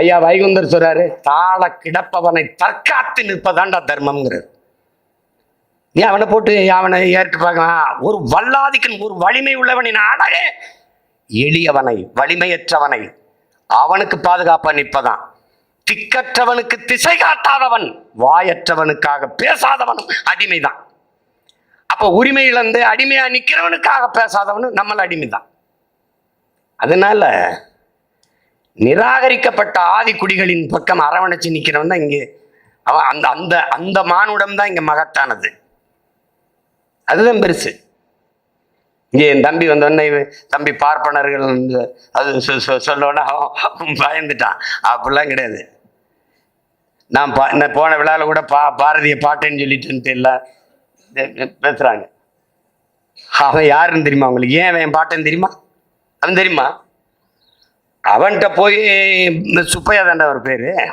ஐயா வைகுந்தர் சொல்றாரு தாள கிடப்பவனை தற்காத்து நிற்பதாண்டா தர்மம்ங்கிறார். நீ அவனை போட்டு அவனை ஏற்று பார்க்கலாம் ஒரு வல்லாதிக்கன் ஒரு வலிமை உள்ளவனின் அழகே எளியவனை வலிமையற்றவனை அவனுக்கு பாதுகாப்பாக நிற்பதான். திக்கற்றவனுக்கு திசை காட்டாதவன் வாயற்றவனுக்காக பேசாதவனும் அடிமைதான். அப்போ உரிமை இழந்து அடிமையாக நிற்கிறவனுக்காக பேசாதவனும் நம்மள அடிமைதான். அதனால நிராகரிக்கப்பட்ட ஆதி குடிகளின் பக்கம் அரவணைச்சு நிற்கிறவன் தான் இங்கே. அவன் அந்த அந்த அந்த மானுடம் தான் இங்கே மகத்தானது. அதுதான் பெருசு. இங்கே என் தம்பி வந்தோடனே தம்பி பார்ப்பனர்கள் வந்து அது சொ- சொ- சொல்லோன்னா அவன் பயந்துட்டான். அப்படிலாம் கிடையாது. நான் பா நான் போன விழாவில் கூட பா பாரதிய பாட்டேன்னு சொல்லிட்டு எல்லாம் பேசுகிறாங்க அவன் யாருன்னு தெரியுமா அவங்களுக்கு ஏன் அவன் என் பாட்டேன்னு தெரியுமா? அவன் தெரியுமா? அவன்கிட்ட போய் இந்த சுப்பையா தாண்டா ஒரு பேர்?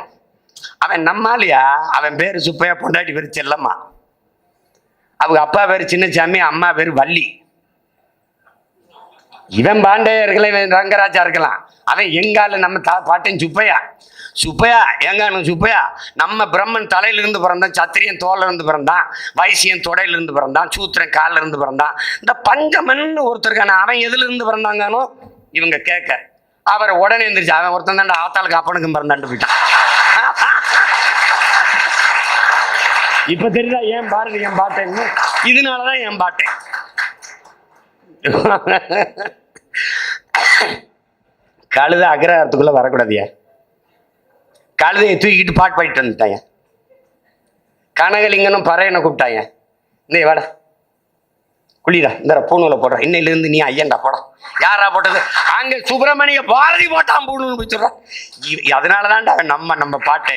அவன் நம்மாலியா? அவன் பேர் சுப்பையா பொண்டாட்டி பேர் செல்லம்மா. அவங்க அப்பா பேர் சின்னசாமி அம்மா பேர் வள்ளி. இவன் பாண்டையா இருக்கலாம் இவன் ரங்கராஜா இருக்கலாம். அவன் எங்கால நம்ம தா பாட்டன் சுப்பையா? சுப்பையா எங்கானு சுப்பையா? நம்ம பிரம்மன் தலையிலிருந்து பிறந்தான் சத்திரியன் தோல்ல இருந்து பிறந்தான் வைசியன் தொடையிலிருந்து பிறந்தான் சூத்திரன் கால்ல இருந்து பிறந்தான். இந்த பஞ்சமன் ஒருத்தருக்கான அவன் எதுலேருந்து பிறந்தாங்கானோ இவங்க கேட்க. அவர் உடனே எழுந்திரிச்சு அவன் ஒருத்தன் தான் ஆத்தாளுக்கு அப்பனுக்கும் பிறந்தாண்டு போயிட்டான். இப்ப தெரியுதா ஏன் பாரதி என் பாட்டேன்னு? இதனாலதான் என் பாட்டேன்? கழுத அக்ரஹாரத்துக்குள்ள வரக்கூடாதியா கழுதையை தூக்கிட்டு பாட்டு பாடிட்டு வந்துட்டாங்க கனகலிங்கனும் பறையனை கூப்பிட்டாங்க இந்த வாடா. குளிடா இந்த பூணூல போடுற. இன்னையிலிருந்து நீ ஐயன்டா போட. யாரா போட்டது? அங்க சுப்பிரமணிய பாரதி போட்டான் பூணூல் போய் அதனாலதான்டா நம்ம நம்ம பாட்டு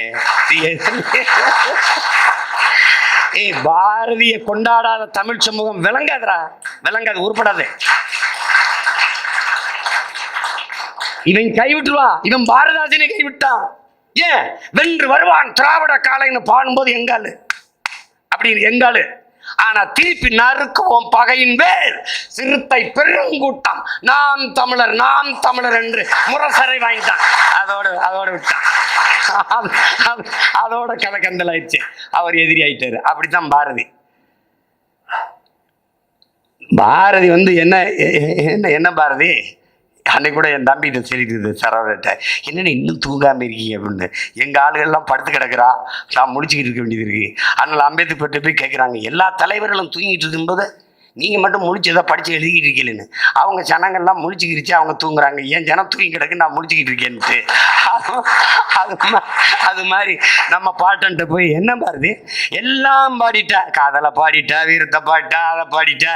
ஏய் பாரதிய கொண்டாடாத தமிழ் சமூகம் விளங்காதுடா. விளங்காது உருப்படாது. இவன் கைவிட்டுவா இவன் பாரதாசனை கைவிட்டான் ஏன்? வென்று வருவான் திராவிட காலைன்னு பாடும்போது எங்காலு அப்படின்னு எங்காலு ஆனா திருப்பி நறுக்குவோம் பகையின் வேர் சிறுத்தை பெருங்கூட்டம். நாம் தமிழர் நாம் தமிழர் என்று முரசரை வாங்கிட்டான். அதோடு அதோடு விட்டான். அதோட கதை கந்தல் ஆயிடுச்சு அவர் எதிரி ஆயிட்டாரு. அப்படித்தான் பாரதி. பாரதி வந்து என்ன என்ன என்ன பாரதி? அன்னைக்கு கூட என் தம்பிகிட்ட சொல்லிட்டு சரவரட்ட என்னென்ன இன்னும் தூங்காமல் இருக்கீங்க? அப்படின்னு. எங்கள் ஆளுகள்லாம் படுத்து கிடக்குறா. நான் முடிச்சுக்கிட்டு இருக்க வேண்டியது இருக்குது அதனால் அம்பேத்கர் போய் கேட்குறாங்க எல்லா தலைவர்களும் தூங்கிட்டு இருக்கும்போது நீங்கள் மட்டும் முழிச்சு ஏதோ படித்து எழுதிக்கிட்டு இருக்கீங்கன்னு அவங்க ஜனங்கள்லாம் முழிச்சுக்கிருச்சு அவங்க தூங்குறாங்க. ஏன் ஜனம் தூங்கி கிடக்கு நான் முழிச்சுக்கிட்டு இருக்கேன்ட்டு. அது- அது மாதிரி நம்ம பாட்டன்ட்ட போய் என்ன பாருது எல்லாம் பாடிட்டா காதலை பாடிட்டா வீரத்தை பாடிட்டா அதை பாடிட்டா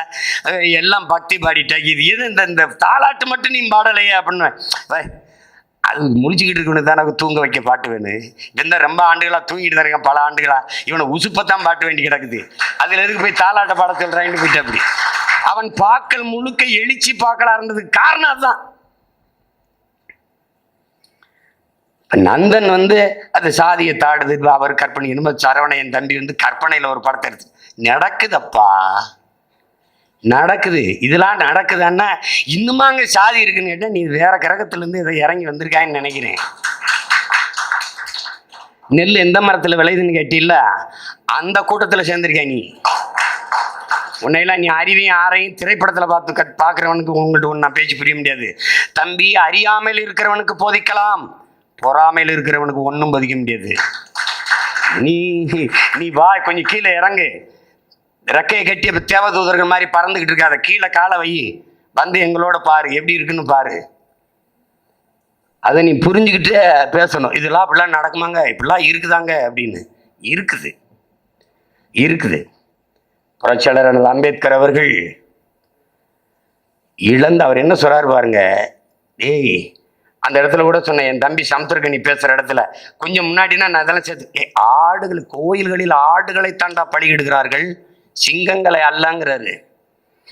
எல்லாம் பக்தி பாடிட்டா இது எது இந்த இந்த தாளாட்டு மட்டும் நீ பாடலையே அப்படின்னு. அது முடிச்சுக்கிட்டு இருக்கணும் தான் எனக்கு தூங்க வைக்க பாட்டு வேணும் இந்த ரொம்ப ஆண்டுகளாக தூங்கிட்டு தான் இருக்கேன் பல ஆண்டுகளாக இவனை உசுப்பத்தான் பாட்டு வேண்டி கிடக்குது. அதில் எதுக்கு போய் தாலாட்ட பாட சொல்றான்னு போயிட்டு அப்படி. அவன் பாக்கள் முழுக்க எழுச்சி பாக்களா இருந்ததுக்கு காரணம் அதுதான். நந்தன் வந்து அது சாதியை தாடுது அவர் கற்பனை. என்னமோ சரவண தம்பி வந்து கற்பனையில் ஒரு படத்தை எடுத்து நடக்குதப்பா. நடக்குது. இதெல்லாம் நடக்குதுன்னா இன்னுமாங்க சாதி இருக்குன்னு கேட்டால் நீ வேற கிரகத்துலேருந்து இதை இறங்கி வந்திருக்கான்னு நினைக்கிறேன். நெல் எந்த மரத்தில் விளையுதுன்னு கேட்டில்ல அந்த கூட்டத்தில் சேர்ந்திருக்கா நீ? உன்னையெல்லாம் நீ அறிவையும் ஆரையும் திரைப்படத்தில் பார்த்து கட் பார்க்குறவனுக்கு உங்கள்கிட்ட ஒன்று நான் பேச்சு புரிய முடியாது. தம்பி அறியாமல் இருக்கிறவனுக்கு போதிக்கலாம். பொறாமையில் இருக்கிறவனுக்கு ஒன்றும் போதிக்க முடியாது. நீ நீ வா கொஞ்சம் கீழே இறங்கு. ரெக்கையை கட்டி அப்ப தேவதூதர்கள் மாதிரி பறந்துக்கிட்டு இருக்காத கீழே காலை வை. வந்து எங்களோட பாரு எப்படி இருக்குன்னு பாரு. அதை நீ புரிஞ்சுக்கிட்டு பேசணும். இதெல்லாம் அப்படிலாம் நடக்குமாங்க? இப்படிலாம் இருக்குதாங்க? அப்படின்னு. இருக்குது. இருக்குது. புரட்சியாளர் அண்ணல் அம்பேத்கர் அவர்கள் இழந்து அவர் என்ன சொல்கிறார் பாருங்க. ஏய் அந்த இடத்துல கூட சொன்னேன் என் தம்பி சம்தருக்க நீ பேசுகிற இடத்துல. கொஞ்சம் முன்னாடினா நான் அதெல்லாம் சேர்த்து ஆடுகள் கோயில்களில் ஆடுகளை தாண்டா எடுக்கிறார்கள் சிங்கங்களை அல்லங்கிறாரு.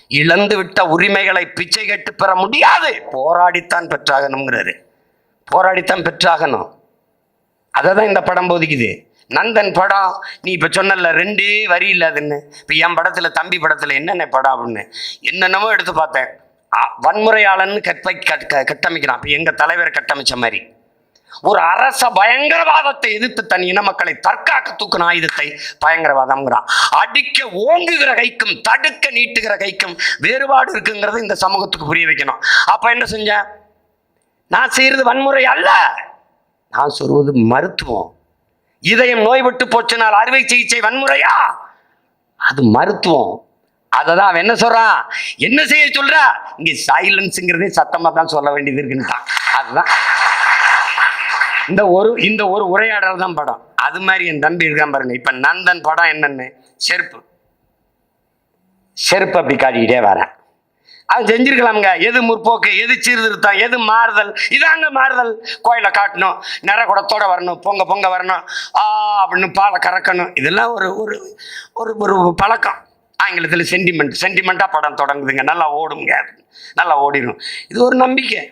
இழந்து விட்ட உரிமைகளை பிச்சை கட்டு பெற முடியாது. போராடித்தான் பெற்றாகணுங்கிறாரு. போராடித்தான் பெற்றாகணும். அதை தான் இந்த படம் போதிக்குது. நந்தன் படம் நீ இப்போ சொன்னல ரெண்டு வரி இல்லாதுன்னு இப்போ என் படத்தில் தம்பி படத்தில் என்னென்ன படம் அப்படின்னு. என்னென்னமோ எடுத்து பார்த்தேன். வன்முறையாளன்னு கற்பை கட் கட்டமைக்கிறான். இப்போ எங்கள் தலைவரை கட்டமைச்ச மாதிரி. ஒரு அரச பயங்கரவாதத்தை எதிர்த்து தன் இன மக்களை தற்காக்க தூக்கின ஆயுதத்தை பயங்கரவாதம்ங்கிறான். அடிக்க ஓங்குகிற கைக்கும் தடுக்க நீட்டுகிற கைக்கும் வேறுபாடு இருக்குங்கிறது இந்த சமூகத்துக்கு புரிய வைக்கணும். அப்ப என்ன செஞ்சேன் நான் செய்யறது வன்முறை அல்ல. நான் சொல்வது மருத்துவம். இதயம் நோய்பட்டு போச்சுனால் அறுவை சிகிச்சை வன்முறையா? அது மருத்துவம். அதை தான் அவன் என்ன சொல்றான்? என்ன செய்ய சொல்றா? இங்க சைலன்ஸுங்கிறதே சத்தமா தான் சொல்ல வேண்டியது இருக்குன்னுட்டான். அதுதான். இந்த ஒரு இந்த ஒரு உரையாடல் தான் படம். அது மாதிரி என் தம்பி இருக்கான் பாருங்க. இப்ப நந்தன் படம் என்னன்னு? செருப்பு. செருப்பு அப்படி காட்டிக்கிட்டே வரேன் அது செஞ்சிருக்கலாம்ங்க. எது முற்போக்கு எது சீர்திருத்தம் எது மாறுதல்? இதாங்க மாறுதல். கோயிலை காட்டணும் நிற குடத்தோட வரணும் பொங்க பொங்க வரணும் ஆ அப்படின்னு பாலை கறக்கணும். இதெல்லாம் ஒரு ஒரு ஒரு ஒரு பழக்கம். ஆங்கிலத்தில் சென்டிமெண்ட் சென்டிமெண்ட்டாக படம் தொடங்குதுங்க. நல்லா ஓடுங்க. நல்லா ஓடிடும் இது ஒரு நம்பிக்கை.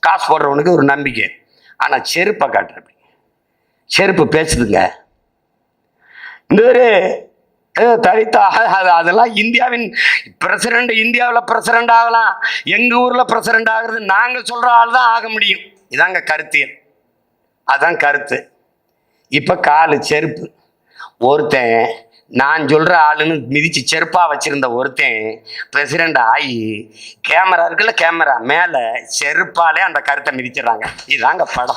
காசு போடுறவனுக்கு ஒரு நம்பிக்கை. ஆனால் செருப்பை காட்டுறப்படி செருப்பு பேசுதுங்க. இந்த ஒரு அஹ், அது அதெல்லாம் இந்தியாவின் பிரசிடண்ட் இந்தியாவில் பிரசிடண்ட் ஆகலாம். எங்கள் ஊரில் பிரசிடண்ட் ஆகிறது நாங்கள் சொல்கிற ஆள் தான் ஆக முடியும். இதாங்க கருத்தியல் அதான் கருத்து. இப்போ காலு செருப்பு. ஒருத்தன் நான் சொல்கிற ஆளுன்னு மிதிச்சு செருப்பாக வச்சுருந்த ஒருத்தன் பிரசிடெண்ட் ஆகி கேமரா இருக்குல்ல கேமரா மேலே செருப்பாலே அந்த கருத்தை மிதிச்சிடுறாங்க. இதுதாங்க படம்.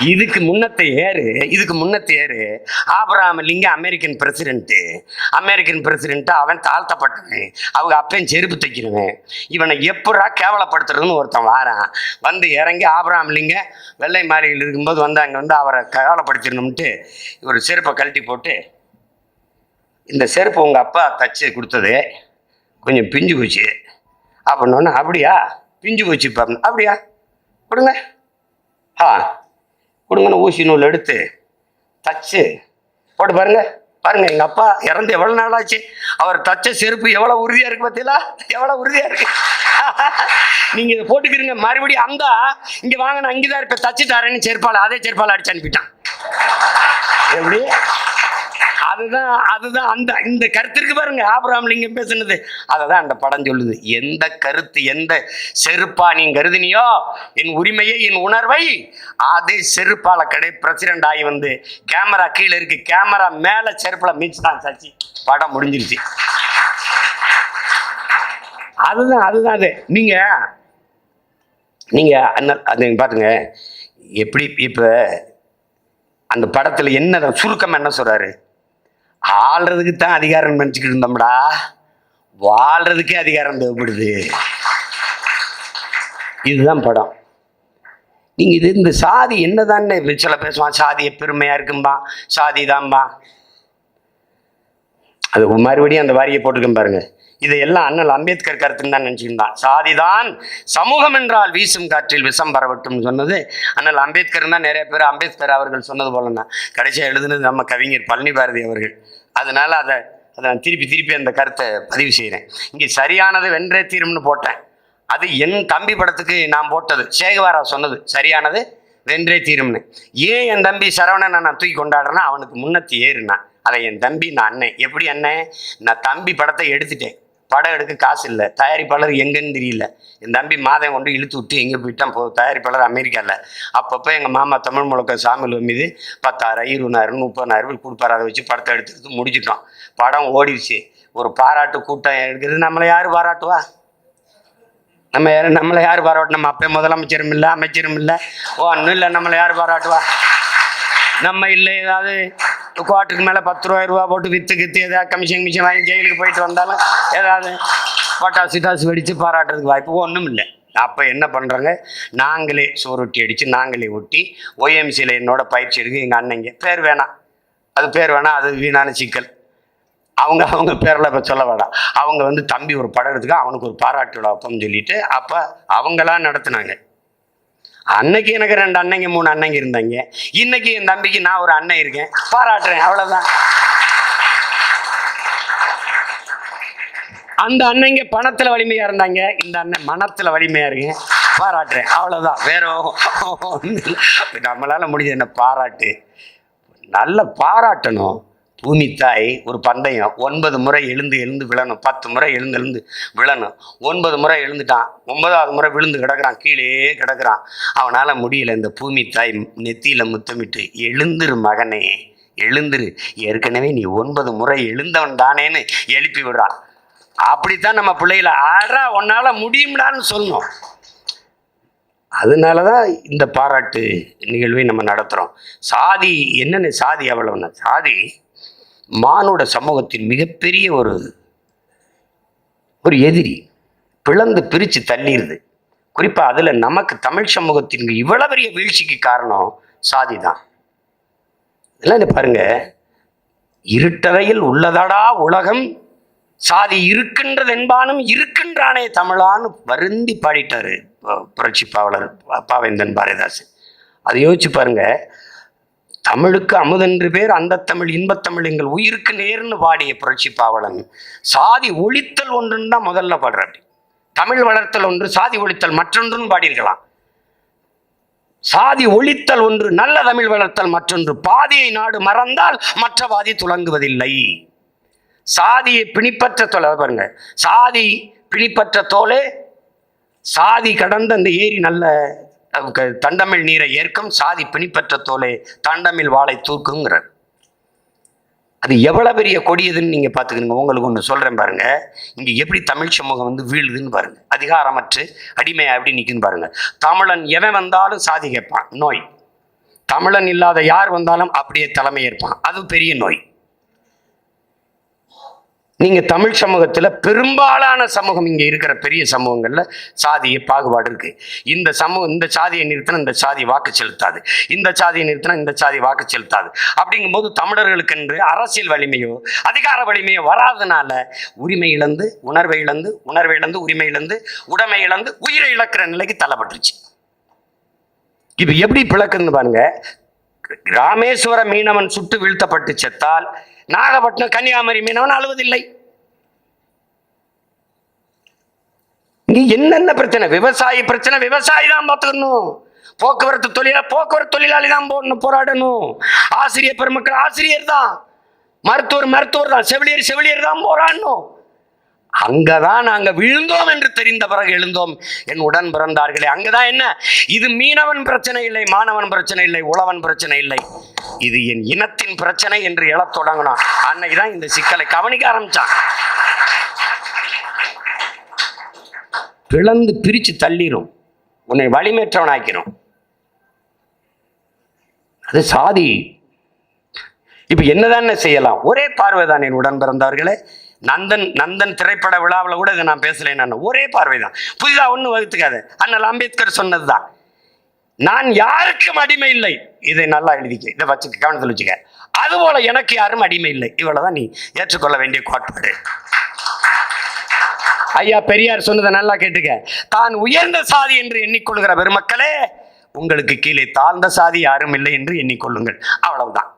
இதுக்கு முன்னத்தை ஏறு இதுக்கு முன்னத்தை ஏறு ஆபராம லிங்க அமெரிக்கன் பிரசிடென்ட்டு அமெரிக்கன் பிரசிடென்ட்டு அவன் தாழ்த்தப்பட்டவன். அவங்க அப்பையும் செருப்பு தைக்கிறவன். இவனை எப்படா கேவலப்படுத்துறதுன்னு ஒருத்தன் வாரான். வந்து இறங்கி ஆபராம் லிங்க வெள்ளை மாளிகையில் இருக்கும்போது வந்து அங்கே வந்து அவரை கேவலப்படுத்திடணும்ட்டு ஒரு செருப்பை கழட்டி போட்டு இந்த செருப்பு உங்கள் அப்பா தச்சு கொடுத்தது. கொஞ்சம் பிஞ்சு போச்சு. அப்படின்னோன்னா அப்படியா? பிஞ்சு போச்சு அப்படியா? கொடுங்க. ஆ. கொடுங்கன்னு ஊசி நூல் எடுத்து தச்சு. போட்டு பாருங்க. பாருங்க எங்க அப்பா இறந்து எவ்வளவு நாள் ஆச்சு அவர் தச்ச செருப்பு எவ்வளவு உறுதியா இருக்கு பார்த்தீங்களா? எவ்வளவு உறுதியா இருக்கு? நீங்க இதை போட்டுக்கிறீங்க. மறுபடியும் அந்த இங்க வாங்க நான் இங்கதான் இருப்பேன். தச்சு தரேன்னு செருப்பால அதே செருப்பால் அடிச்சு அனுப்பிட்டான். எப்படி? அதுதான் அதுதான் அந்த இந்த கருத்திற்கு பாருங்க ஆபராம் லிங்கம் பேசுனது. அதை தான் அந்த படம் சொல்லுது. எந்த கருத்து எந்த செருப்பா நீ கருதினியோ என் உரிமையை என் உணர்வை அதே செருப்பால கடை பிரசிடண்ட் ஆகி வந்து கேமரா கீழே இருக்கு. கேமரா மேல செருப்புல மீச்சுதான் சாச்சி. படம் முடிஞ்சிருச்சு. அதுதான் அதுதான் அது. நீங்க நீங்க அது பாத்துங்க. எப்படி இப்ப அந்த படத்துல என்ன சுருக்கம் என்ன சொல்றாரு? ஆள்றதுக்கு தான் அதிகாரம் நினச்சிக்கிட்டு இருந்தோம்டா. வாழ்றதுக்கே அதிகாரம் தேவைப்படுது. இதுதான் படம். நீங்கள் இது இந்த சாதி என்னதான்னு சில பேசுவான் சாதியை பெருமையாக இருக்கும்பா சாதி தான்பா. அது மறுபடியும் அந்த வாரியை போட்டிருக்கேன் பாருங்கள் இதையெல்லாம் அண்ணல் அம்பேத்கர் கருத்துன்னு தான் நினச்சிருந்தான் சாதிதான் சமூகம் என்றால் வீசும் காற்றில் விஷம் பரவட்டும் சொன்னது அண்ணல் அம்பேத்கர் தான் நிறைய பேர் அம்பேத்கர் அவர்கள் சொன்னது போலன்னா கடைசியாக எழுதுனது நம்ம கவிஞர் பழனி பாரதி அவர்கள். அதனால் அதை அதை நான் திருப்பி திருப்பி அந்த கருத்தை பதிவு செய்கிறேன் இங்கே சரியானது வென்றே தீரும்னு போட்டேன். அது என் தம்பி படத்துக்கு நான் போட்டது. சேகவாரா சொன்னது சரியானது வென்றே தீரும்னு. ஏன் என் தம்பி சரவணனை நான் தூக்கி கொண்டாடுறேன்னா அவனுக்கு முன்னத்தி ஏறுனா அதை என் தம்பி நான் அண்ணன். எப்படி அண்ணன்? நான் தம்பி படத்தை எடுத்துட்டேன். படம் எடுக்க காசு இல்லை. தயாரிப்பாளர் எங்கன்னு தெரியல. என் தம்பி மாதம் கொண்டு இழுத்து விட்டு எங்கே போயிட்டான். போ தயாரிப்பாளர் அமெரிக்காவில் அப்பப்போ எங்கள் மாமா தமிழ் முழக்க சாமியில் மீது பத்தாயிரம் இருபதாயிரம் முப்பதாயிரம் கொடுப்பாரு. அதை வச்சு படத்தை எடுத்து முடிச்சிட்டோம். படம் ஓடிடுச்சு. ஒரு பாராட்டு கூட்டம் எடுக்கிறது. நம்மளை யார் பாராட்டுவா? நம்ம யார் நம்மளை யார் பாராட்டு? நம்ம அப்போ முதலமைச்சரும் இல்லை அமைச்சரும் இல்லை. ஓ ஒன்றும் இல்லை நம்மளை யார் பாராட்டுவா? நம்ம இல்லை ஏதாவது குவார்ட்டருக்கு மேலே பத்து ரூபாய் ரூபா போட்டு விற்று கித்து ஏதாவது கமிஷன் கமிஷன் வாங்கி ஜெயிலுக்கு போயிட்டு வந்தாலும் ஏதாவது பட்டாசு டாசு வெடித்து பாராட்டுறதுக்கு வாய்ப்பு ஒன்றும் இல்லை. அப்போ என்ன பண்ணுறாங்க நாங்களே சோறொட்டி அடித்து நாங்களே ஒட்டி ஒய்எம்சியில் என்னோட பயிற்சி எடுக்க எங்கள் அண்ணங்க. பேர் வேணாம். அது பேர் வேணாம் அது வீணான சிக்கல். அவங்க அவங்க பேரில் இப்போ சொல்ல வேண்டாம் அவங்க வந்து தம்பி ஒரு படம் எடுத்துக்க அவனுக்கு ஒரு பாராட்டு விழா வைப்போம்னு சொல்லிட்டு அப்போ அவங்களாம் நடத்துனாங்க. அன்னைக்கு எனக்கு ரெண்டு அண்ணங்க மூணு அண்ணங்க இருந்தாங்க. இன்னைக்கு என் தம்பிக்கு நான் ஒரு அண்ணன் இருக்கேன். பாராட்டுறேன் அவ்வளவுதான். அந்த அண்ணங்க பணத்துல வலிமையா இருந்தாங்க. இந்த அண்ணன் மனத்துல வலிமையா இருக்கு பாராட்டுறேன் அவ்வளவுதான். வேற நம்மளால முடிஞ்ச என்ன? பாராட்டு. நல்ல பாராட்டணும். பூமி தாய் ஒரு பந்தயம். ஒன்பது முறை எழுந்து எழுந்து விழணும். பத்து முறை எழுந்து எழுந்து விழணும். ஒன்பது முறை எழுந்துட்டான். ஒன்பதாவது முறை விழுந்து கிடக்கிறான். கீழே கிடக்குறான். அவனால் முடியல. இந்த பூமி தாய் நெத்தியில் முத்தமிட்டு எழுந்துரு மகனே எழுந்துரு. ஏற்கனவே நீ ஒன்பது முறை எழுந்தவன் தானேன்னு எழுப்பி விடுறான். அப்படித்தான் நம்ம பிள்ளைகளை ஆடா உன்னால் முடியும்டான்னு சொல்லணும் அதனால தான் இந்த பாராட்டு நிகழ்வை நம்ம நடத்துகிறோம் சாதி என்னென்ன சாதி அவ்வளோன்னா சாதி மானுட சமூகத்தின் மிகப்பெரிய ஒரு ஒரு எதிரி பிளந்து பிரித்து தள்ளிடுது குறிப்பாக அதில் நமக்கு தமிழ் சமூகத்தின் இவ்வளவு பெரிய வீழ்ச்சிக்கு காரணம் சாதி தான். இதெல்லாம் பாருங்க. இருட்டறையில் உள்ளதடா உலகம் சாதி இருக்கின்றது என்பானும் இருக்கின்றானே தமிழான்னு வருந்தி பாடிட்டாரு புரட்சி பாவலர் பாவேந்தன் பாரதிதாசன். அதை யோசிச்சு பாருங்கள் தமிழுக்கு அமுதென்று பேர் அந்த தமிழ் இன்பத்தமிழ் எங்கள் உயிருக்கு நேர்னு பாடிய புரட்சி பாவலன். சாதி ஒழித்தல் ஒன்றுன்னு தான் முதல்ல பாடுறாரு. தமிழ் வளர்த்தல் ஒன்று சாதி ஒழித்தல் மற்றொன்றுன்னு பாடியிருக்கலாம். சாதி ஒழித்தல் ஒன்று நல்ல தமிழ் வளர்த்தல் மற்றொன்று பாதியை நாடு மறந்தால் மற்ற பாதி துலங்குவதில்லை. சாதியை பிணிப்பற்ற தொலை பாருங்க. சாதி பிணிப்பற்ற தோலே சாதி கடந்த அந்த ஏரி நல்ல தண்டமிழ் நீரை ஏற்கும் சாதி பிணிப்பற்ற தோலே தண்டமிழ் வாழை தூக்குங்கிறார். அது எவ்வளோ பெரிய கொடியதுன்னு நீங்கள் பார்த்துக்கணுங்க. உங்களுக்கு ஒன்று சொல்கிறேன் பாருங்கள் இங்கே எப்படி தமிழ் சமூகம் வந்து வீழுதுன்னு பாருங்கள் அதிகாரமற்று அடிமையாக எப்படி நிற்குன்னு பாருங்கள் தமிழன் எவன் வந்தாலும் சாதி கேட்பான். நோய். தமிழன் இல்லாத யார் வந்தாலும் அப்படியே தலைமை ஏற்பான். அது பெரிய நோய். நீங்க தமிழ் சமூகத்துல பெரும்பாலான சமூகம் இங்க இருக்கிற பெரிய சமூகங்கள்ல சாதிய பாகுபாடு இருக்கு. இந்த சமூகம் இந்த சாதியை நிறுத்தினா இந்த சாதி வாக்கு செலுத்தாது. இந்த சாதியை நிறுத்தினா இந்த சாதி வாக்கு செலுத்தாது. அப்படிங்கும்போது தமிழர்களுக்கென்று அரசியல் வலிமையோ அதிகார வலிமையோ வராதனால உரிமை இழந்து உணர்வை இழந்து உணர்வை இழந்து உரிமை இழந்து உடைமை இழந்து உயிரை இழக்கிற நிலைக்கு தள்ளப்பட்டுருச்சு. இது எப்படி பிளக்குன்னு பாருங்க. ராமேஸ்வர மீனவன் சுட்டு வீழ்த்தப்பட்டு செத்தால் நாகப்பட்டினம் கன்னியாகுமரி மீனவன் அழுவதில்லை. நீ என்னென்ன பிரச்சனை? விவசாய பிரச்சனை விவசாயி தான் பார்த்துக்கணும். போக்குவரத்து தொழிலா போக்குவரத்து தொழிலாளி தான் போடணும் போராடணும். ஆசிரியர் பெருமக்கள் ஆசிரியர் தான். மருத்துவர் மருத்துவர் தான். செவிலியர் செவிலியர் தான் போராடணும். அங்கதான் நாங்க விழுந்தோம் என்று தெரிந்த பிறகு எழுந்தோம். என் உடன் பிறந்தார்களே அங்கதான் என்ன? இது மீனவன் பிரச்சனை இல்லை மாணவன் பிரச்சனை இல்லை உழவன் பிரச்சனை இல்லை. இது என் இனத்தின் பிரச்சனை என்று எழத் தொடங்கினான். அன்னைக்கு தான் இந்த சிக்கலை கவனிக்க ஆரம்பிச்சான். பிளந்து பிரிச்சு தள்ளிரும். உன்னை வலிமேற்றவன் ஆக்கிரும் அது சாதி. இப்ப என்னதானே செய்யலாம்? ஒரே பார்வை தான் என் உடன் பிறந்தவர்களே நந்தன் நந்தன் திரைப்பட விழாவில் கூட இதை நான் பேசலைன்னு நான். ஒரே பார்வை தான் புதிதாக ஒன்றும் வகுத்துக்காது. அண்ணல் அம்பேத்கர் சொன்னது தான் நான் யாருக்கும் அடிமை இல்லை. இதை நல்லா எழுதிக்க. இதை வச்சுக்க கவனத்தில் வச்சுக்க. அதுபோல எனக்கு யாரும் அடிமை இல்லை. இவ்வளவுதான் நீ ஏற்றுக்கொள்ள வேண்டிய கோட்பாடு. ஐயா பெரியார் சொன்னதை நல்லா கேட்டுக்க. தான் உயர்ந்த சாதி என்று எண்ணிக்கொள்கிற பெருமக்களே உங்களுக்கு கீழே தாழ்ந்த சாதி யாரும் இல்லை என்று எண்ணிக்கொள்ளுங்கள். அவ்வளவுதான்.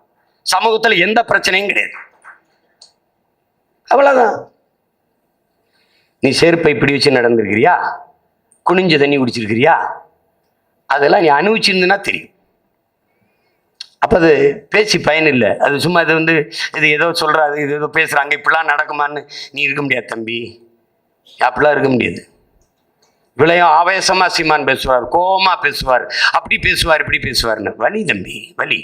சமூகத்தில் எந்த பிரச்சனையும் கிடையாது. அவ்வளோதான் நீ செருப்பை இப்படி வச்சு நடந்திருக்கிறியா? குனிஞ்ச தண்ணி குடிச்சிருக்கிறியா? அதெல்லாம் நீ அனுபவிச்சிருந்தனா தெரியும். அப்போ அது பேச்சு பயன் இல்லை அது சும்மா இது வந்து இது ஏதோ சொல்கிறாது இது ஏதோ பேசுகிறாங்க இப்படிலாம் நடக்குமான்னு நீ இருக்க முடியாது தம்பி. அப்படிலாம் இருக்க முடியாது. விளையும் ஆவேசமாக சீமான் பேசுவார் கோமா பேசுவார் அப்படி பேசுவார் இப்படி பேசுவார்னு. வலி தம்பி வலி.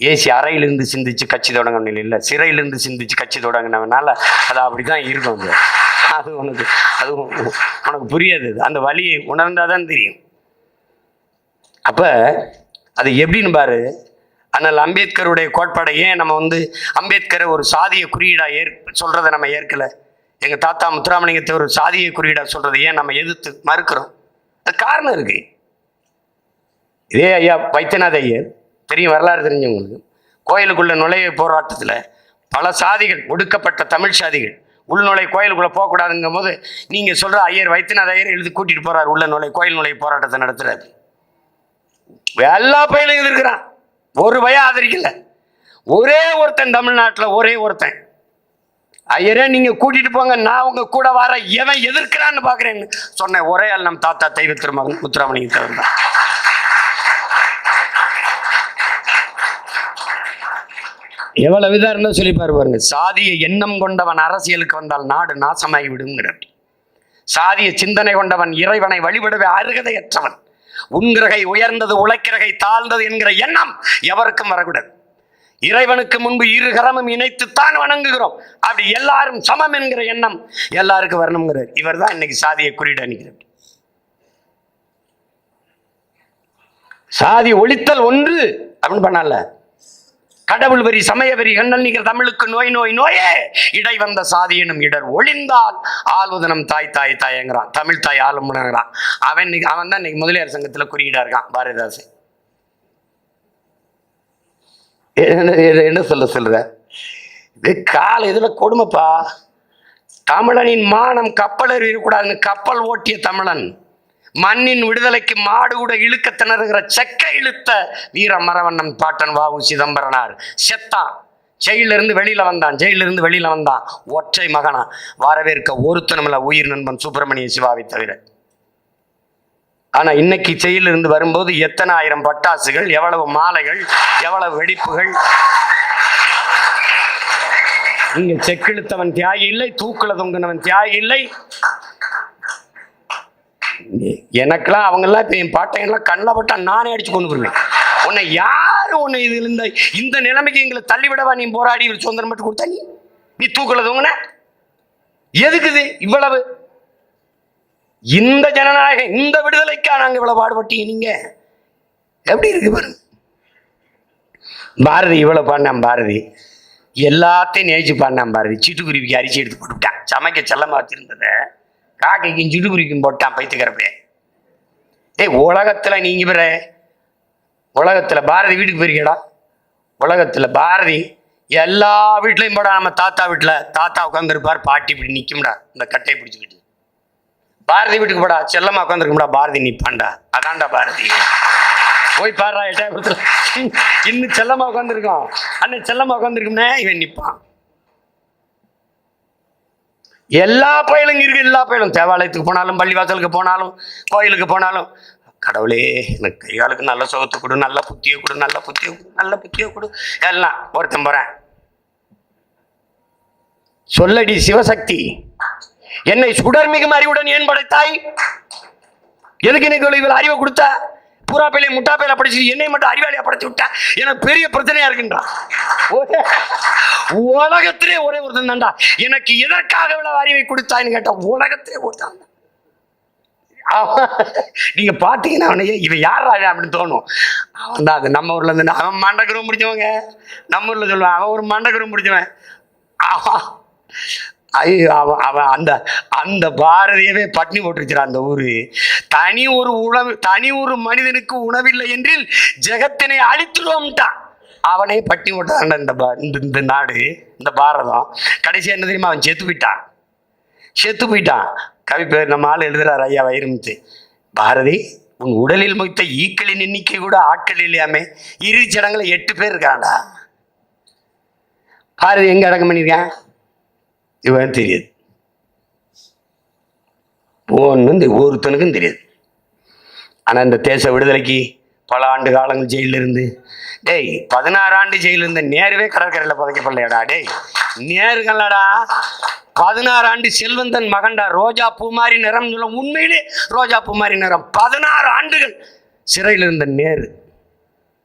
ஏசி அறையிலிருந்து சிந்திச்சு கட்சி தொடங்கணும் இல்லை சிறையிலிருந்து சிந்திச்சு கட்சி தொடங்கினவனால அது அப்படி தான் இருக்கும் அது அது உனக்கு அது உனக்கு புரியாது. அது. அந்த வலியை உணர்ந்தாதான் தான் தெரியும். அப்போ அது எப்படின்னு பாரு. ஆனால் அம்பேத்கருடைய கோட்பாடை ஏன் நம்ம வந்து அம்பேத்கரை ஒரு சாதிய குறியீடாக ஏற் சொல்கிறத நம்ம ஏற்கலை? எங்கள் தாத்தா முத்துராமலிங்கத்தை ஒரு சாதிய குறியீடாக சொல்கிறத ஏன் நம்ம எதிர்த்து மறுக்கிறோம்? அது காரணம் இருக்கு. இதே ஐயா வைத்தியநாத ஐயர் தெரியும் வரலாறு தெரிஞ்சவங்களுக்கு கோயிலுக்குள்ள நுழைய போராட்டத்தில் பல சாதிகள் ஒடுக்கப்பட்ட தமிழ் சாதிகள் உள்நுழை கோயிலுக்குள்ளே போகக்கூடாதுங்கும் போது நீங்கள் சொல்கிற ஐயர் வைத்தியநாத ஐயர் எழுதி கூட்டிகிட்டு போகிறார் உள்ள நுழை கோயில் நுழை போராட்டத்தை நடத்துகிறாரு எல்லா பயிலும் எதிர்க்கிறான் ஒரு பயம் ஆதரிக்கல. ஒரே ஒருத்தன் தமிழ்நாட்டில் ஒரே ஒருத்தன். ஐயரே நீங்கள் கூட்டிட்டு போங்க நான் உங்கள் கூட வர எவன் எதிர்க்கிறான்னு பார்க்குறேன்னு சொன்னேன். ஒரே ஆள் நம் தாத்தா தெய்வ திருமகன் முத்துராமலிங்க தவிர எவ்வளவு விதம் இருந்தால் சொல்லிப்பாரு பாருங்க. சாதிய எண்ணம் கொண்டவன் அரசியலுக்கு வந்தால் நாடு நாசமாகி விடுங்கிறார் சாதிய சிந்தனை கொண்டவன் இறைவனை வழிபடவே அருகதையற்றவன். உன்கிறகை உயர்ந்தது உழைக்கிறகை தாழ்ந்தது என்கிற எண்ணம் எவருக்கும் வரக்கூடாது. இறைவனுக்கு முன்பு இரு கரமும் இணைத்துத்தான் வணங்குகிறோம். அப்படி எல்லாரும் சமம் என்கிற எண்ணம் எல்லாருக்கும் வரணுங்கிறார் இவர் தான் இன்னைக்கு சாதியை குறியிட அணிகிறார். சாதி ஒழித்தல் ஒன்று அப்படின்னு பண்ணல கடவுள் வரி சமய வரி கண்ணல் நிகர் தமிழுக்கு நோய் நோய் நோயே. இடை வந்த சாதியினும் இடர் ஒளிந்தால் ஆள்வதனம் தாய் தாய் தாயங்கிறான். தமிழ் தாய் ஆளுமுனங்கிறான் அவன் இன்னைக்கு- அவன் தான் இன்னைக்கு முதலியார் சங்கத்தில் குறியீடா இருக்கான் பாரதிதாசன் என்ன என்ன- சொல்ல சொல்ற? இது கால இதுல கொடுமைப்பா. தமிழனின் மானம் கப்பலர் இருக்கக்கூடாதுன்னு கப்பல் ஓட்டிய தமிழன். மண்ணின் விடுதலைக்கு மாடு கூட இழுக்க திணறுகிற செக்க இழுத்த வீர மரவண்ணன் பாட்டன் வாவு சிதம்பரனார். செத்தான் ஜெயிலிருந்து வெளியில வந்தான் ஜெயிலிருந்து வெளியில வந்தான். ஒற்றை மகனா வரவேற்க ஒருத்தனமில்ல உயிர் நண்பன் சுப்பிரமணிய சிவாவை தவிர. ஆனால் இன்னைக்கு செயலிருந்து வரும்போது எத்தனை ஆயிரம் பட்டாசுகள் எவ்வளவு மாலைகள் எவ்வளவு வெடிப்புகள்? நீங்கள் செக்கிழுத்தவன் தியாகி இல்லை தூக்கில தொங்கினவன் தியாகி இல்லை. எனக்கெல்லாம் அவங்கெல்லாம் இப்போ என் பாட்டையெல்லாம் கண்ணில் பட்டா நானே அடிச்சு கொண்டு போடுவேன் உன்னை யாரும் உன்னை இதில் இருந்த இந்த நிலைமைக்கு எங்களை தள்ளிவிடவா நீ போராடி சுதந்திரம் மட்டும் கொடுத்தா நீ? நீ தூக்கல எதுக்குது இவ்வளவு? இந்த ஜனநாயகம் இந்த விடுதலைக்கா நாங்கள் இவ்வளவு பாடுபட்டீங்க நீங்க? எப்படி இருக்கு பாருங்க பாரதி இவ்வளவு பாடினான் பாரதி. எல்லாத்தையும் நேச்சு பாடினான் பாரதி. சிட்டுக்குருவிக்கு அரிசி எடுத்து போட்டுவிட்டான். சமைக்க செல்லமா வச்சிருந்ததை. காக்கைக்கும் சிட்டுக்குருவிக்கும் போட்டான் பைத்துக்கிறப்பே டேய் உலகத்தில் நீங்க பிற உலகத்தில் பாரதி வீட்டுக்கு போயிருக்கேடா. உலகத்தில் பாரதி எல்லா வீட்லையும் போடா நம்ம தாத்தா வீட்டில் தாத்தா உட்காந்துருப்பார் பாட்டி இப்படி நிற்கும்டா இந்த கட்டையை பிடிச்சிக்கிட்டு. பாரதி வீட்டுக்கு போடா செல்லம்மா உட்காந்துருக்கும்டா பாரதி நிற்பான்டா அதான்டா பாரதி. போய் பாடுறா எட்டாயிரத்தில் இன்னும் செல்லம்மா உட்காந்துருக்கோம் அண்ணன் செல்லம்மா உட்காந்துருக்கும்னே இவன் நிற்பான் எல்லா பயலும் இருக்கு எல்லா பயலும். தேவாலயத்துக்கு போனாலும் பள்ளிவாசலுக்கு போனாலும் கோயிலுக்கு போனாலும். கடவுளே எனக்கு கை காலுக்கு நல்ல சுகத்தை கொடு நல்ல புத்தியை கொடு நல்ல புத்தியை கொடு நல்ல புத்தியை கொடு. எல்லாம் ஒருத்தன் போறேன். சொல்லடி சிவசக்தி. என்னை சுடர்மிகும் அறிவுடன் ஏன் படைத்தாய்? எதுக்கு எனக்கு இவள் அறிவை கொடுத்தா? பூரா பையில முட்டா பையில படிச்சு என்னை மட்டும் அறிவாளியா படைச்சு விட்டா? எனக்கு பெரிய பிரச்சனையா இருக்குன்றான் உலகத்திலே ஒரே ஒருத்தன் தான்டா. எனக்கு எதற்காக இவ்வளவு அறிவை கொடுத்தான்னு கேட்டா உலகத்திலே ஒருத்தான் நீங்க பாத்தீங்கன்னா அவனையே இவன் யார் ராஜா அப்படின்னு தோணும். அவன் தான் அது நம்ம ஊர்ல இருந்து அவன் மண்டகரம் முடிச்சவங்க நம்ம ஊர்ல சொல்லுவான் அவன் ஒரு மண்டகரம் முடிச்சவன் ஆஹா அவன் அவன் அந்த அந்த பாரதியவே பட்னி போட்டுருச்சுடா அந்த ஊரு. தனி ஒரு உணவு தனி ஒரு மனிதனுக்கு உணவில்லை என்றில் ஜெகத்தினை அழித்துடுவோம்ட்டான் அவனே பட்டி போட்டான் இந்த இந்த இந்த நாடு இந்த பாரதம். கடைசி என்ன தெரியுமா அவன் செத்து போயிட்டான். செத்து போயிட்டான். கவி பேர் நம்ம ஆள் எழுதுறாரு ஐயா வைரமுத்து. பாரதி உன் உடலில் மொய்த்த ஈக்களின் எண்ணிக்கை கூட ஆட்கள் இல்லையாமே. இறுதி சடங்குல எட்டு பேர் இருக்காண்டா பாரதி எங்கே அடக்கம் பண்ணியிருக்கேன்? இவன் தெரியாது. போன்னு தெ- ஒருத்தனுக்கும் தெரியாது. ஆனால் இந்த தேச விடுதலைக்கு பல ஆண்டு காலங்கள் ஜெயிலில் இருந்து டேய் பதினாறு ஆண்டு ஜெயிலில் இருந்த நேருவே கடற்கரையில் புதைக்கப்படலையாடா டேய் நேருங்களடா பதினாறு ஆண்டு செல்வந்தன் மகன்டா ரோஜா பூ மாதிரி நிறம் சொல்ல உண்மையிலே ரோஜா பூ மாதிரி நிறம். பதினாறு ஆண்டுகள் சிறையில் இருந்த நேரு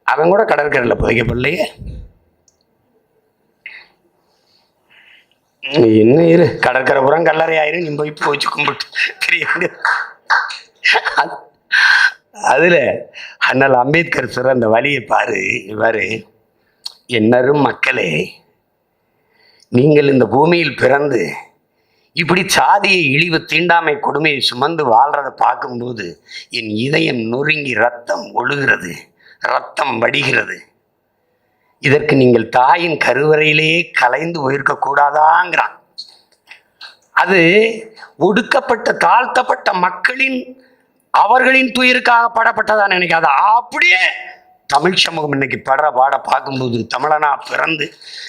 அவன் கூட கடற்கரையில் புதைக்கப்படலையே. என்ன இரு? கடற்கரை புறம் கல்லறை ஆயிரும் நீ போய் போச்சு கும்பிட்டு தெரியாது அதில் அதுல அண்ணல் அம்பேத்கர் சொல்ற அந்த வழியை பாரு இவரு என்னரும் மக்களே நீங்கள் இந்த பூமியில் பிறந்து இப்படி சாதியை இழிவு தீண்டாமை கொடுமையை சுமந்து வாழ்றதை பார்க்கும்போது என் இதயம் நொறுங்கி ரத்தம் ஒழுகிறது ரத்தம் வடிகிறது. இதற்கு நீங்கள் தாயின் கருவறையிலேயே கலைந்து போயிருக்க கூடாதாங்கிறான் அது ஒடுக்கப்பட்ட தாழ்த்தப்பட்ட மக்களின் அவர்களின் துயிருக்காக படப்பட்டதான் நினைக்காத. அப்படியே தமிழ் சமூகம் இன்னைக்கு படுற பாட பார்க்கும்போது தமிழனா பிறந்து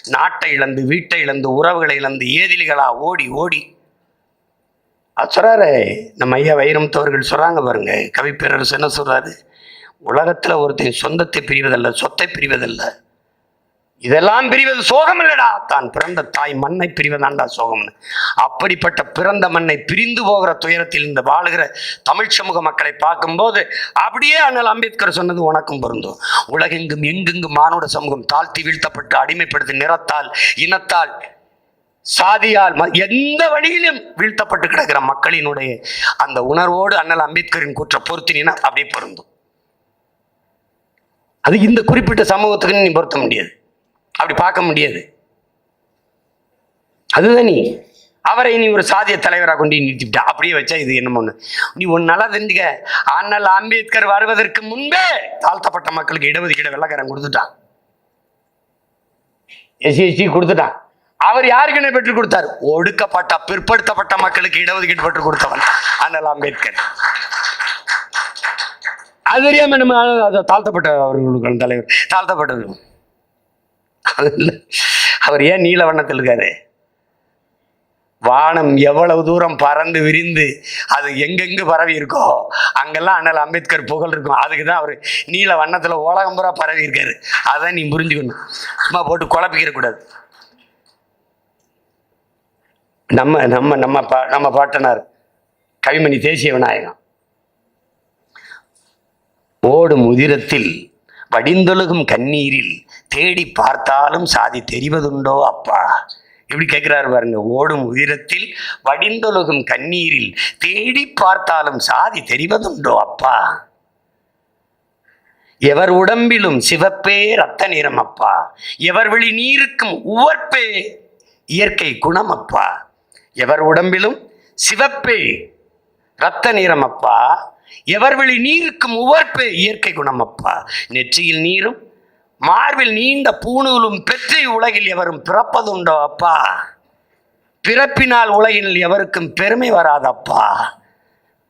நாட்டை இழந்து வீட்டை இழந்து உறவுகளை இழந்து ஏதிலிகளா ஓடி ஓடி. அது சொல்றாரு நம்ம ஐயா வைரமுத்தவர்கள் சொல்றாங்க பாருங்க கவிப்பேரரசு என்ன சொல்றாரு? உலகத்தில் ஒருத்தன் சொந்தத்தை பிரிவதல்ல சொத்தை பிரிவதில்லை. இதெல்லாம் பிரிவது சோகம் இல்லடா தான் பிறந்த தாய் மண்ணை பிரிவதாண்டா சோகம்னு. அப்படிப்பட்ட பிறந்த மண்ணை பிரிந்து போகிற துயரத்தில் இந்த வாழுகிற தமிழ் சமூக மக்களை பார்க்கும்போது அப்படியே அண்ணல் அம்பேத்கர் சொன்னது உனக்கும் பொருந்தும். உலகெங்கும் எங்கெங்கும் மானுட சமூகம் தாழ்த்தி வீழ்த்தப்பட்டு அடிமைப்படுத்தி நிறத்தால் இனத்தால் சாதியால் ம- எந்த வழியிலும் வீழ்த்தப்பட்டு கிடக்கிற மக்களினுடைய அந்த உணர்வோடு அண்ணல் அம்பேத்கரின் கூற்ற பொருத்தினா அப்படியே பொருந்தும். அது இந்த குறிப்பிட்ட சமூகத்துக்கு நீ பொருத்த முடியாது. அப்படி பார்க்க முடியாது. அதுதான் நீ. அவரை நீ ஒரு சாதிய தலைவராக கொண்டு நிறுத்திவிட்ட. அப்படியே வச்சா இது என்ன ஒண்ணு நீ ஒன்று நல்லா தெரிஞ்சுக்க. அண்ணல் அம்பேத்கர் வருவதற்கு முன்பே தாழ்த்தப்பட்ட மக்களுக்கு இடஒதுக்கீடு வெள்ளக்காரன் கொடுத்துட்டான். எஸ்சி எஸ்சி கொடுத்துட்டான். அவர் யாருக்கு பெற்றுக் கொடுத்தார்? ஒடுக்கப்பட்ட பிற்படுத்தப்பட்ட மக்களுக்கு இடஒதுக்கீடு பெற்றுக் கொடுத்தவன் அண்ணல் அம்பேத்கர். அது தெரியாம நம்ம தாழ்த்தப்பட்ட அவர்களுக்கு தலைவர். தாழ்த்தப்பட்டது. அது அவர் ஏன் நீல வண்ணத்தில் இருக்காரு? வானம் எவ்வளவு தூரம் பறந்து விரிந்து அது எங்கெங்கு பரவி இருக்கோ அங்கெல்லாம் அண்ணல் அம்பேத்கர் புகழ் இருக்கும். அதுக்கு தான் அவர் நீல வண்ணத்தில் உலகம் பூரா பரவி இருக்காரு. அதான் நீ புரிஞ்சுக்கணும். சும்மா போட்டு குழப்பிக்கிற கூடாது. நம்ம நம்ம நம்ம பா நம்ம பாட்டனார் கவிமணி தேசிய விநாயகம் ஓடும் உதிரத்தில் வடிந்தொழுகும் கண்ணீரில் தேடி பார்த்தாலும் சாதி தெரிவதுண்டோ அப்பா? எப்படி கேட்கிறாரு பாருங்க ஓடும் உதிரத்தில் வடிந்தொழுகும் கண்ணீரில் தேடி பார்த்தாலும் சாதி தெரிவதுண்டோ அப்பா? எவர் உடம்பிலும் சிவப்பே ரத்த நிறம் அப்பா. எவர் விழி நீருக்கும் உவர்ப்பே இயற்கை குணம் அப்பா. எவர் உடம்பிலும் சிவப்பே ரத்த நிறம் அப்பா. எவர்வெளி நீருக்கும் உவர்ப்பு? இயற்கை குணம் அப்பா நெற்றியில் நீரும் மார்பில் நீண்ட பூணூலும் பெற்றி உலகில் எவரும் பிறப்பதுண்டோ அப்பா? பிறப்பினால் உலகில் எவருக்கும் பெருமை வராதப்பா?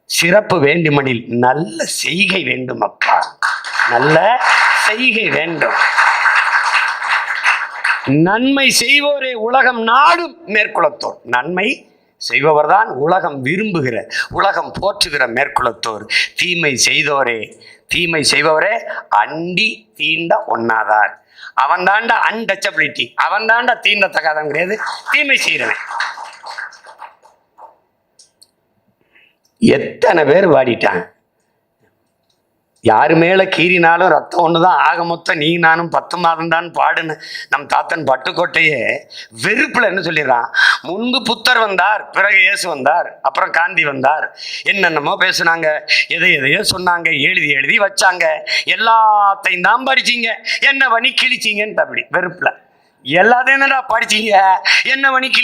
சிறப்பு வேண்டுமெனில் நல்ல செய்கை வேண்டும் அப்பா நல்ல செய்கை வேண்டும். நன்மை செய்வோரே உலகம் நாடும் மேற்குலத்தோர். நன்மை செய்பவர்தான் உலகம் விரும்புகிற உலகம் போற்றுகிற மேற்குலத்தோர். தீமை செய்தோரே தீமை செய்பவரே அண்டி தீண்ட ஒன்னாதார் அவன் தாண்டா அன்டச்சபிலிட்டி அவன் தாண்டா தீண்டத்தகாதவன் கிடையாது தீமை செய்கிறவன். எத்தனை பேர் வாடிட்டான் யாரு மேல கீறினாலும் ரத்தம் ஒன்று தான் ஆக மொத்தம் நீ நானும் பத்து மாதம் தான் பாடுன்னு நம் தாத்தன் பட்டுக்கோட்டையே வெறுப்புல என்ன சொல்லிடுறான்? முன்பு புத்தர் வந்தார் பிறகு இயேசு வந்தார் அப்புறம் காந்தி வந்தார். என்னென்னமோ பேசுனாங்க எதை எதையோ சொன்னாங்க எழுதி எழுதி வச்சாங்க. எல்லாத்தையும் தான் படிச்சீங்க. என்ன பண்ணி கிழிச்சிங்கன்ட்டு அப்படி வெறுப்புல. எல்லாத்தையும் படிச்சீங்க? என்ன பண்ணி கிழி